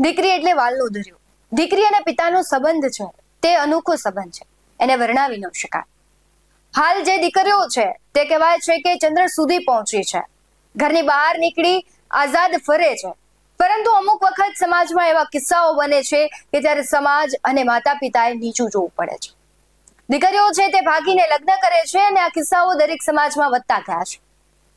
દીકરી એટલે વાલનો દરિયો. દીકરી અને પિતાનો સંબંધ છે. તે અનોખો સંબંધ છે. એને વર્ણવી ન શકાય. હાલ જે દીકરીઓ છે, તે કહેવાય છે કે ચંદ્ર સુધી પહોંચી છે. ઘરની બહાર નીકળી આઝાદ ફરે છે. પરંતુ અમુક વખત સમાજમાં એવા કિસ્સાઓ બને છે કે જ્યારે સમાજ અને માતા પિતાએ નીચું જોવું પડે છે. દીકરીઓ છે તે ભાગીને લગ્ન કરે છે અને આ કિસ્સાઓ દરેક સમાજમાં વધતા ગયા છે.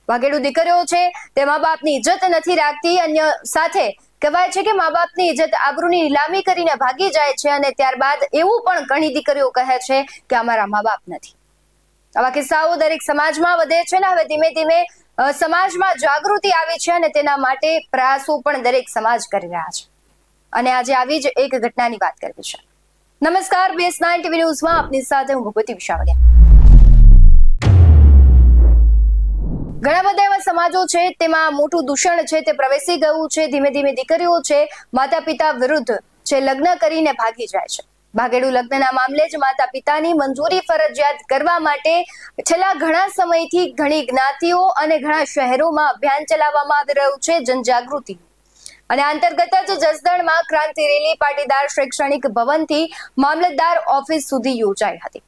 વાગેડુ દીકરીઓ છે, તે મા બાપની ઇજ્જત નથી રાખતી, અન્ય સાથે કહેવાય છે કે મા બાપની ઇજ્જત આબરૂની નીલામી કરીને ભાગી જાય છે અને ત્યારબાદ એવું પણ ઘણી દીકરીઓ કહે છે કે અમારા મા બાપ નથી. આવા કિસ્સાઓ દરેક સમાજમાં વધે છે ને હવે ધીમે ધીમે સમાજમાં જાગૃતિ આવી છે અને તેના માટે પ્રયાસો પણ દરેક સમાજ કરી રહ્યા છે. અને આજે આવી જ એક ઘટનાની વાત કરવી છે. નમસ્કાર બીએસ નાઇન ટીવી ન્યૂઝમાં આપની સાથે હું ભગવતી વિશાવડિયા. ઘણા બધા એવા સમાજો છે, તેમાં મોટું દૂષણ છે, તે પ્રવેશી ગયું છે, ધીમે ધીમે દીકરીઓ છે માતા પિતા વિરુદ્ધ છે લગ્ન કરીને ભાગી જાય છે. ભાગેડુ લગ્નના મામલે જ માતા પિતાની મંજૂરી ફરજિયાત કરવા માટે છેલ્લા ઘણા સમયથી ઘણી જ્ઞાતિઓ અને ઘણા શહેરોમાં અભિયાન ચલાવવામાં આવી રહ્યું છે, જનજાગૃતિ. અને અંતર્ગત જ જસદણમાં ક્રાંતિ રેલી પાટીદાર શૈક્ષણિક ભવનથી મામલતદાર ઓફિસ સુધી યોજાઈ હતી.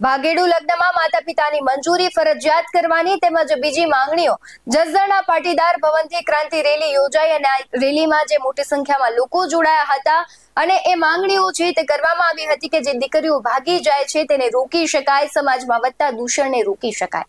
ભાગેડુ લગ્નમાં માતા પિતાની મંજૂરી, ફરજિયાત કરવાની તેમજ બીજી માંગણીઓ. જસદણના પાટીદાર ભવનથી ક્રાંતિ રેલી યોજાઈ અને રેલીમાં જે મોટી સંખ્યામાં લોકો જોડાયા હતા અને એ માંગણીઓ છે તે કરવામાં આવી હતી કે જે દીકરીઓ ભાગી જાય છે તેને રોકી શકાય, સમાજમાં વધતા દૂષણને રોકી શકાય.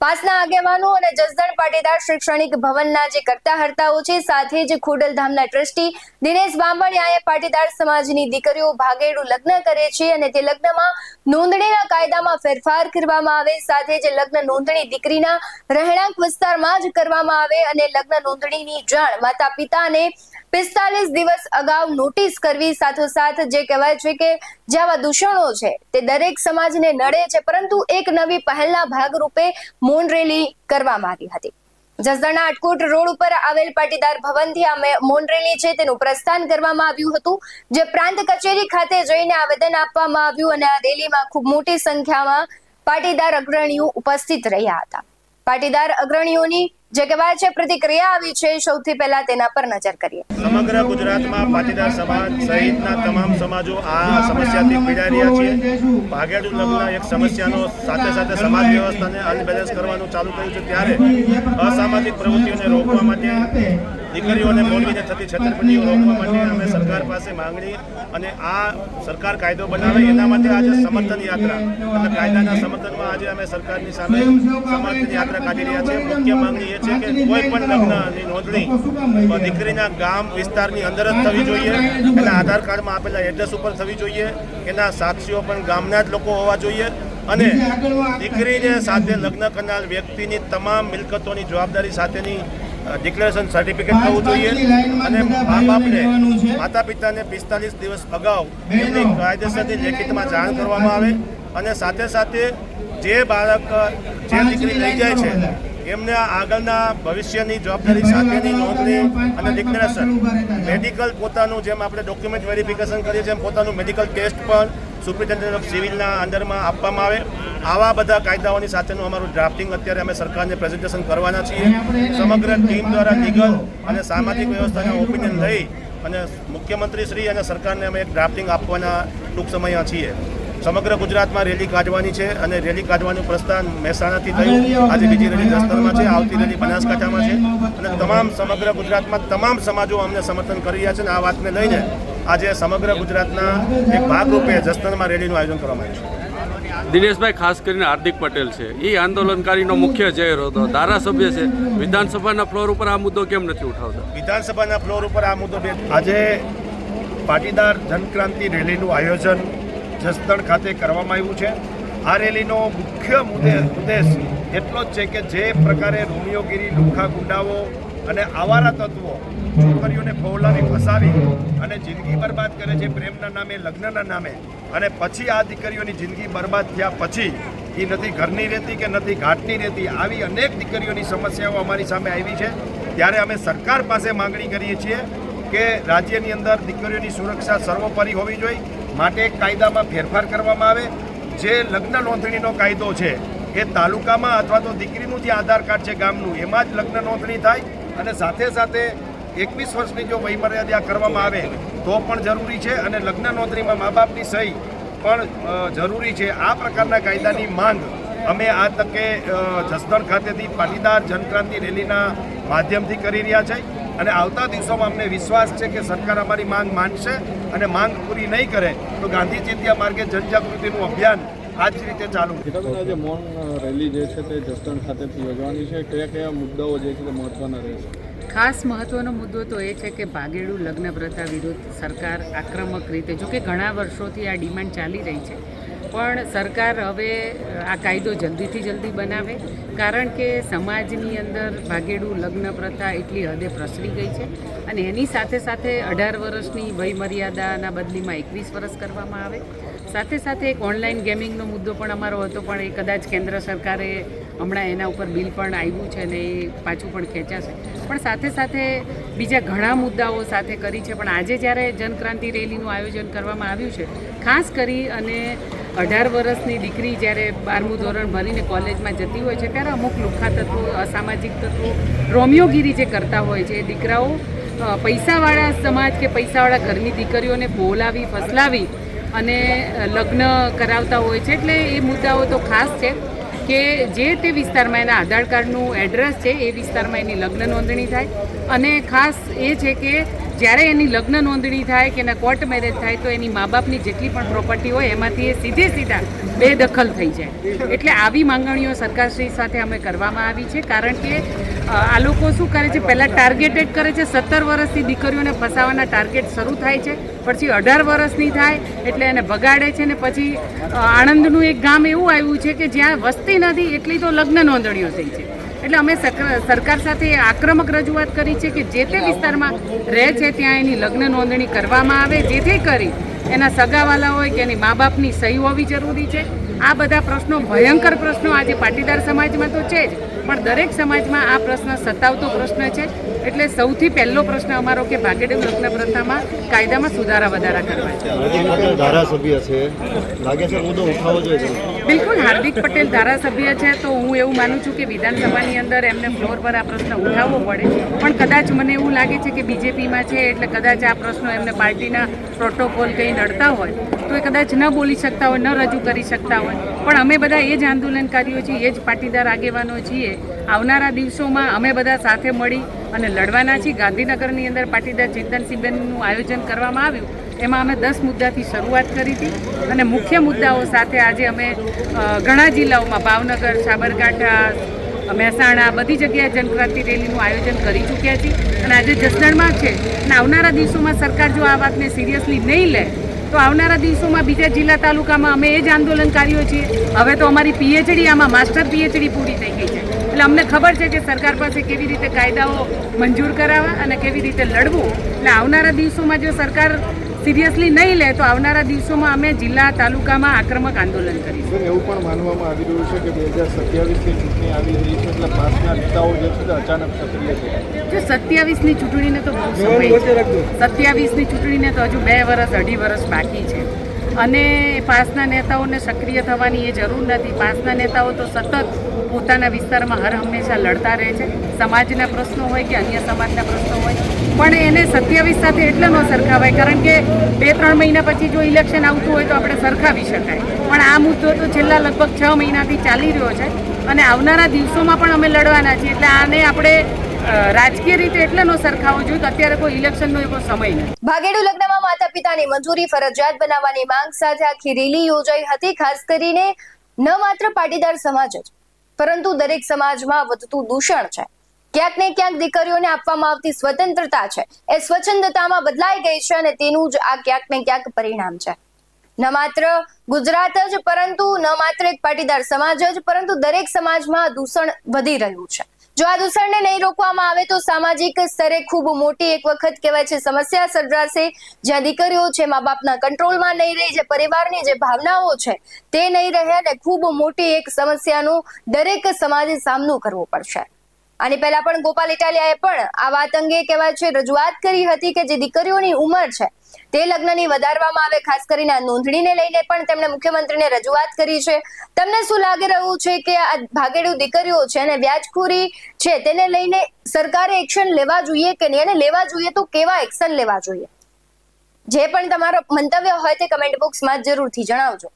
પાસના આગેવાનો અને જસદણ પાટીદાર શૈક્ષણિક ભવનના જે કરતા હર્તાઓ છે, સાથે જ ખોડલધામના ટ્રસ્ટી દિનેશ બાંભણિયાએ પાટીદાર સમાજની દીકરીઓ ભાગેડું લગ્ન કરે છે અને તે લગ્નમાં નોંધણીના કાયદામાં ફેરફાર કરવામાં આવે, સાથે જ લગ્ન નોંધણી દીકરીના રહેણાંક વિસ્તારમાં જ કરવામાં આવે અને લગ્ન નોંધણીની જાણ માતા પિતાને પિસ્તાલીસ દિવસ અગાઉ નોટિસ કરવી સાથોસાથ જે કહેવાય છે કે જેવા દૂષણો છે, તે દરેક સમાજને નડે છે, પરંતુ એક નવી પહેલના ભાગરૂપે મૌન રેલી કરવામાં આવી હતી. જસદણના અટકોટ રોડ ઉપર આવેલ પાટીદાર ભવનથી આ મૌન રેલી છે, તેનું પ્રસ્થાન કરવામાં આવ્યું હતું, જે પ્રાંત કચેરી ખાતે જઈને આવેદન આપવામાં આવ્યું અને આ રેલીમાં ખૂબ મોટી સંખ્યામાં પાટીદાર અગ્રણીઓ ઉપસ્થિત રહ્યા હતા. પાટીદાર અગ્રણીઓની જે કહેવાય છે, પ્રતિક્રિયા આવી છે, સૌથી પહેલા તેના પર નજર કરીએ. સમગ્ર ગુજરાતમાં પાટીદાર સમાજ સહિતના તમામ સમાજો આ સમસ્યાથી પીડાઈ રહ્યા છે. ભાગેડુ લગ્ન એક સમસ્યાનો સાથે સાથે સમાજ વ્યવસ્થાને અનબેલેન્સ કરવાનું ચાલુ કર્યું છે ત્યારે અસામાજિક પ્રવૃત્તિઓને રોકવા માટે, દીકરીઓને મોલવીને થતી છેતરપિંડીઓ રોકવા માટે અમે સરકાર પાસે માંગણી અને આ સરકાર કાયદો બનાવે એના માટે આજે સમર્થન યાત્રા એટલે કાયદાના સમર્થનમાં આજે અમે સરકારની સામે સમર્થન યાત્રા કાઢી રહ્યા છીએ. મુખ્ય માંગણી એ છે કે કોઈ પણ લગ્નની નોંધણી દીકરીના ગામ વિસ્તારની અંદર જ થવી જોઈએ એના આધાર કાર્ડમાં આપેલા એડ્રેસ ઉપર થવી જોઈએ. એના સાક્ષીઓ પણ ગામના જ લોકો હોવા જોઈએ. અને દીકરીને સાથે લગ્ન કરનાર વ્યક્તિની તમામ મિલકતોની જવાબદારી સાથેની ડિક્લેરેશન સર્ટિફિકેટ થવું જોઈએ. અને મા બાપને માતા પિતાને પિસ્તાલીસ દિવસ અગાઉ એમની કાયદેસરની લેખિતમાં જાણ કરવામાં આવે. અને સાથે સાથે જે બાળક જે દીકરી લઈ જાય છે એમને આગળના ભવિષ્યની જવાબદારી સાથેની નોંધણી અને ડિક્લેરેશન મેડિકલ પોતાનું જેમ આપણે ડોક્યુમેન્ટ વેરિફિકેશન કરીએ છીએ એમ પોતાનું મેડિકલ ટેસ્ટ પણ સુપ્રિન્ટેન્ડન્ટ ઓફ સિવિલના અંદરમાં આપવામાં આવે. આવા બધા કાયદાઓની સાથેનું અમારું ડ્રાફ્ટિંગ અત્યારે અમે સરકારને પ્રેઝન્ટેશન કરવાના છીએ. સમગ્ર ટીમ દ્વારા લીગલ અને સામાજિક વ્યવસ્થાના ઓપિનિયન લઈ અને મુખ્યમંત્રી શ્રી અને સરકારને અમે એક ડ્રાફ્ટિંગ આપવાના ટૂંક સમયમાં છીએ. સમગ્ર ગુજરાતમાં રેલી કાઢવાની છે અને રેલી કાઢવાનું પ્રસ્થાન મહેસાણાથી થયું આજે બીજી રેલી જસદણમાં છે આવતી રેલી બનાસકાંઠામાં છે. અને તમામ સમગ્ર ગુજરાતમાં તમામ સમાજો અમને સમર્થન કરી રહ્યા છે અને આ વાતને લઈને આજે સમગ્ર ગુજરાતના એક ભાગરૂપે જસદણમાં રેલીનું આયોજન કરવામાં આવ્યું છે. દિનેશભાઈ ખાસ કરીને હાર્દિક પટેલ છે. એ આંદોલનકારીનો મુખ્ય ચહેરો હતો ધારાસભ્ય છે. વિધાનસભાના ફ્લોર ઉપર આ મુદ્દો કેમ નથી ઉઠાવતા? વિધાનસભાના ફ્લોર ઉપર આ મુદ્દો આજે પાટીદાર જનક્રાંતિ રેલીનું આયોજન જસદણ ખાતે કરવામાં આવ્યું છે. આ રેલીનો મુખ્ય મુદ્દે ઉદ્દેશ એટલો જ છે કે જે પ્રકારે રોમિયોગીરી, લુખા ગુંડાઓ અને આવારા તત્વો છોકરીઓને ફોલાવી ફસાવી અને જિંદગી બરબાદ કરે છે પ્રેમના નામે, લગ્નના નામે અને પછી આ દીકરીઓની જિંદગી બરબાદ થયા પછી એ નથી ઘરની રહેતી કે નથી ઘાટની રહેતી આવી અનેક દીકરીઓની સમસ્યાઓ અમારી સામે આવી છે. ત્યારે અમે સરકાર પાસે માંગણી કરીએ છીએ કે રાજ્યની અંદર દીકરીઓની સુરક્ષા સર્વોપરી હોવી જોઈએ. માટે કાયદામાં ફેરફાર કરવામાં આવે. જે લગ્ન નોંધણીનો કાયદો છે, એ તાલુકામાં અથવા તો દીકરીનું જે આધાર કાર્ડ છે ગામનું, એમાં જ લગ્ન નોંધણી થાય અને સાથે સાથે એકવીસ વર્ષની જો વયમર્યાદા કરવામાં આવે, તો પણ જરૂરી છે અને લગ્ન નોંધણીમાં મા બાપની સહી પણ જરૂરી છે. આ પ્રકારના કાયદાની માંગ અમે આ તકે જસદણ ખાતેથી પાટીદાર જનક્રાંતિ રેલીના માધ્યમથી કરી રહ્યા છે. અને આવતા દિવસોમાં અમને વિશ્વાસ છે કે સરકાર અમારી માંગ માનશે અને માંગ પૂરી નહીં કરે તો ગાંધી ચિંધ્યા માર્ગે જનજાગૃતિનું અભિયાન આ જ રીતે ચાલુ આજે મૌન રેલી જે છે તે જસદણ ખાતેથી યોજવાની છે. કયા કયા મુદ્દાઓ જે છે તે મહત્વના રહેશે ખાસ મહત્વનો મુદ્દો તો એ છે કે ભાગેડુ લગ્ન પ્રથા વિરુદ્ધ સરકાર આક્રમક રીતે જો કે ઘણા વર્ષોથી આ ડિમાન્ડ ચાલી રહી છે. પણ સરકાર હવે આ કાયદો જલ્દીથી જલ્દી બનાવે, કારણ કે સમાજની અંદર ભાગેડું, લગ્ન પ્રથા એટલી હદે પ્રસરી ગઈ છે અને એની સાથે સાથે અઢાર વર્ષની વયમર્યાદાના બદલીમાં એકવીસ વર્ષ કરવામાં આવે. સાથે સાથે એક ઓનલાઈન ગેમિંગનો મુદ્દો પણ અમારો હતો, પણ એ કદાચ કેન્દ્ર સરકારે હમણાં એના ઉપર બિલ પણ આવ્યું છે ને એ પાછું પણ ખેંચાશે. પણ સાથે સાથે બીજા ઘણા મુદ્દાઓ સાથે કરી છે, પણ આજે જ્યારે જનક્રાંતિ રેલીનું આયોજન કરવામાં આવ્યું છે, ખાસ કરી અને અઢાર વર્ષની દીકરી જ્યારે બારમું ધોરણ ભરીને કોલેજમાં જતી હોય છે, ત્યારે અમુક લુખ્ખા તત્વો, અસામાજિક તત્વો રોમિયોગીરી જે કરતા હોય છે દીકરાઓ પૈસાવાળા સમાજ કે પૈસાવાળા ઘરની દીકરીઓને બોલાવી, ફસલાવી અને લગ્ન કરાવતા હોય છે. એટલે એ મુદ્દાઓ તો ખાસ છે કે જે તે વિસ્તારમાં એના આધાર કાર્ડનું એડ્રેસ છે, એ વિસ્તારમાં એની લગ્ન નોંધણી થાય. અને ખાસ એ છે કે જ્યારે એની લગ્ન નોંધણી થાય કે એના કોર્ટ મેરેજ થાય તો એની મા બાપની જેટલી પણ પ્રોપર્ટી હોય એમાંથી એ સીધે સીધા બે દખલ થઈ જાય. એટલે આવી માંગણીઓ સરકારશ્રી સાથે અમે કરવામાં આવી છે કારણ કે આ લોકો શું કરે છે? પહેલાં ટાર્ગેટેડ કરે છે. સત્તર વર્ષથી દીકરીઓને ફસાવાના ટાર્ગેટ શરૂ થાય છે. પછી અઢાર વર્ષની થાય એટલે એને ભગાડે છે ને પછી આણંદનું એક ગામ એવું આવ્યું છે કે જ્યાં વસ્તી નથી એટલી તો લગ્ન નોંધણીઓ થઈ છે. એટલે અમે સરકાર સાથે આક્રમક રજૂઆત કરી છે કે જે તે વિસ્તારમાં રહે છે, ત્યાં એની લગ્ન નોંધણી કરવામાં આવે, જેથી કરી એના સગાવાલા હોય કે એની મા બાપની સહી હોવી જરૂરી છે. આ બધા પ્રશ્નો ભયંકર પ્રશ્નો આજે પાટીદાર સમાજમાં તો છે જ, પણ દરેક સમાજમાં આ પ્રશ્ન સતાવતો પ્રશ્ન છે. એટલે સૌથી પહેલો પ્રશ્ન અમારો કે ભાગેડુ લગ્ન પ્રથામાં કાયદામાં સુધારા વધારા કરવા છે. ધારાસભ્ય છે. લાગે છે મુદ્દો ઉઠાવવો જોઈએ. બિલકુલ, હાર્દિક પટેલ ધારાસભ્ય છે, તો હું એવું માનું છું કે વિધાનસભાની અંદર એમને ફ્લોર પર આ પ્રશ્ન ઉઠાવવો પડે. પણ કદાચ મને એવું લાગે છે કે બીજેપીમાં છે, એટલે કદાચ આ પ્રશ્નો એમને પાર્ટીના પ્રોટોકોલ કંઈ નડતા હોય, તો એ કદાચ ન બોલી શકતા હોય, ન રજૂ કરી શકતા હોય. પણ અમે બધા એ જ આંદોલનકારીઓ છીએ, એ જ પાટીદાર આગેવાનો છીએ. આવનારા દિવસોમાં અમે બધા સાથે મળી અને લડવાના છીએ. ગાંધીનગરની અંદર પાટીદાર ચિંતન શિબિરનું આયોજન કરવામાં આવ્યું. એમાં અમે દસ મુદ્દાથી શરૂઆત કરી હતી અને મુખ્ય મુદ્દાઓ સાથે આજે અમે ઘણા જિલ્લાઓમાં, ભાવનગર, સાબરકાંઠા, મહેસાણા, બધી જગ્યાએ જનક્રાંતિ રેલીનું આયોજન કરી ચૂક્યા છીએ. અને આજે જસદણમાં છે અને આવનારા દિવસોમાં સરકાર જો આ વાતને સિરિયસલી નહીં લે, તો આવનારા દિવસોમાં બીજા જિલ્લા તાલુકામાં અમે એ જ આંદોલનકારીઓ છીએ. હવે તો અમારી પીએચડી, આમાં માસ્ટર પીએચડી પૂરી થઈ ગઈ છે. એટલે અમને ખબર છે કે સરકાર પાસે કેવી રીતે કાયદાઓ મંજૂર કરાવવા અને કેવી રીતે લડવું. એટલે આવનારા દિવસોમાં જો સરકાર સિરિયસલી નહીં લે તો આવનારા દિવસોમાં અમે જિલ્લા તાલુકામાં આક્રમક આંદોલન કરીશું. એવું પણ માનવામાં આવી રહ્યું છે કે બે હજાર સત્યાવીસની ચૂંટણી આવી રહી છે એટલે પાંચના નેતાઓ જે છે અચાનક સક્રિય છે. જો સત્યાવીસની ચૂંટણીને તો બહુ સમય છે. સત્યાવીસની ચૂંટણીને તો હજુ બે વર્ષ અઢી વર્ષ બાકી છે. અને પાસના નેતાઓને સક્રિય થવાની એ જરૂર નથી. પાસના નેતાઓ તો સતત પોતાના વિસ્તારમાં હર હંમેશા લડતા રહે છે. સમાજના પ્રશ્નો હોય કે અન્ય સમાજના પ્રશ્નો હોય પણ એને સત્યાવીસ સાથે એટલે ન સરખાવાય, કારણ કે બે, ત્રણ મહિના પછી જો ઇલેક્શન આવતું હોય તો આપણે સરખાવી શકાય. પણ આ મુદ્દો તો છેલ્લા લગભગ છ મહિનાથી ચાલી રહ્યો છે અને આવનારા દિવસોમાં પણ અમે લડવાના છીએ. એટલે આને આપણે રાજકીય રીતે એટલે ન સરખાવો જોઈએ કે અત્યારે કોઈ ઇલેક્શનનો એવો સમય નથી. ભાગેડુ લગ્નમાં માતા પિતાની મંજૂરી ફરજિયાત બનાવવાની માંગ સાથે આખી રેલી યોજાઈ હતી, ખાસ કરીને ન માત્ર પાટીદાર સમાજ જ, પરંતુ દરેક સમાજમાં વધતું દૂષણ છે. ક્યાંક ને ક્યાંક દીકરીઓને આપવામાં આવતી સ્વતંત્રતા છે. એ સ્વચ્છંદતામાં બદલાઈ ગઈ છે અને તેનું જ આ ક્યાંક ને ક્યાંક પરિણામ છે. ન માત્ર ગુજરાત જ પરંતુ, ન માત્ર એક પાટીદાર સમાજ જ, પરંતુ દરેક સમાજમાં દૂષણ વધી રહ્યું છે. જો આ દૂષણને નહીં રોકવામાં આવે તો સામાજિક સ્તરે ખૂબ મોટી એક વખત કહેવાય છે સમસ્યા સર્જાશે. જ્યાં દીકરીઓ છે મા બાપના કંટ્રોલમાં નહીં રહી, જે પરિવારની જે ભાવનાઓ છે, તે નહીં રહે અને ખૂબ મોટી એક સમસ્યાનું દરેક સમાજે સામનો કરવો પડશે. આની પહેલા પણ ગોપાલ ઇટાલિયાએ પણ આ વાત અંગે કહેવાય છે, રજૂઆત કરી હતી કે જે દીકરીઓની ઉંમર છે, તે લગ્નની વધારવામાં આવે, ખાસ કરીને આ નોંધણીને લઈને પણ તેમણે મુખ્યમંત્રીને રજૂઆત કરી છે. તમને શું લાગી રહ્યું છે કે આ ભાગેડુ દીકરીઓ છે અને વ્યાજખોરી છે, તેને લઈને સરકારે એક્શન લેવા જોઈએ કે નહીં? અને લેવા જોઈએ તો કેવા એક્શન લેવા જોઈએ? જે પણ તમારો મંતવ્ય હોય તે કમેન્ટ બોક્સમાં જરૂરથી જણાવજો.